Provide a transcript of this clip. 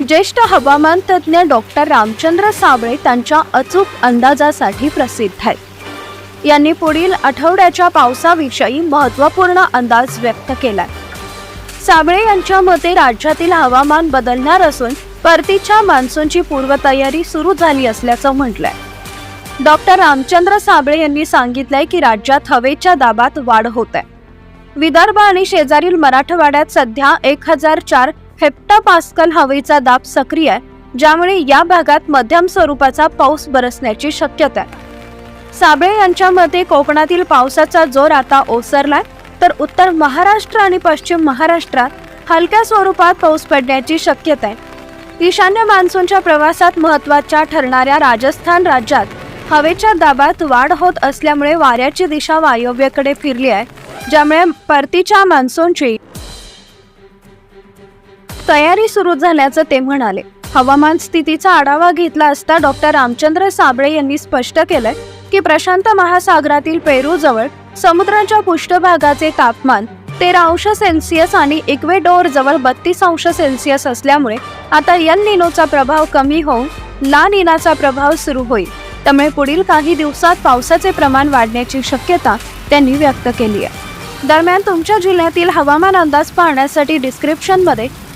ज्येष्ठ हवामान तज्ज्ञ डॉक्टर रामचंद्र साबळे त्यांच्या अचूक अंदाजासाठी प्रसिद्ध आहेत. यांनी पुढील आठवड्याच्या पावसाविषयी महत्त्वपूर्ण अंदाज व्यक्त केलाय. साबळे यांच्या मते राज्यातील हवामान बदलणार असून परतीच्या मान्सूनची पूर्वतयारी सुरू झाली असल्याचं म्हटलंय. डॉक्टर रामचंद्र साबळे यांनी सांगितलंय की राज्यात हवेच्या दाबात वाढ होत आहे. विदर्भ आणि शेजारील मराठवाड्यात सध्या एक हजार चार हेप्टापास्कल हवेचा दाब सक्रिय आहे ज्यामुळे या भागात मध्यम स्वरूपाचा पाऊस बरसण्याची शक्यता आहे. साबळे यांच्या मते कोकणातील पावसाचा जोर आता ओसरलाय तर उत्तर महाराष्ट्र आणि पश्चिम महाराष्ट्रात हलक्या स्वरूपात पाऊस पडण्याची शक्यता आहे. ईशान्य मान्सूनच्या प्रवासात महत्त्वाच्या ठरणाऱ्या राजस्थान राज्यात हवेच्या दाबात वाढ होत असल्यामुळे वाऱ्याची दिशा वायव्येकडे फिरली आहे ज्यामुळे परतीच्या मान्सूनची तयारी सुरू झाल्याचं ते म्हणाले. हवामान स्थितीचा आढावा घेतला असता डॉक्टर रामचंद्र साबळे यांनी स्पष्ट केलंय की प्रशांत महासागरातील पेरू जवळ समुद्राच्या पृष्ठभागाचे तापमान तेरा अंश सेल्सिअस आणि इक्वेडोर जवळ बत्तीस अंश सेल्सिअस असल्यामुळे आता यल निनोचा प्रभाव कमी होऊन ला निनाचा प्रभाव सुरू होईल. त्यामुळे पुढील काही दिवसात पावसाचे प्रमाण वाढण्याची शक्यता त्यांनी व्यक्त केली आहे. दरम्यान तुमच्या जिल्ह्यातील हवामान अंदाज पाहण्यासाठी डिस्क्रिप्शनमध्ये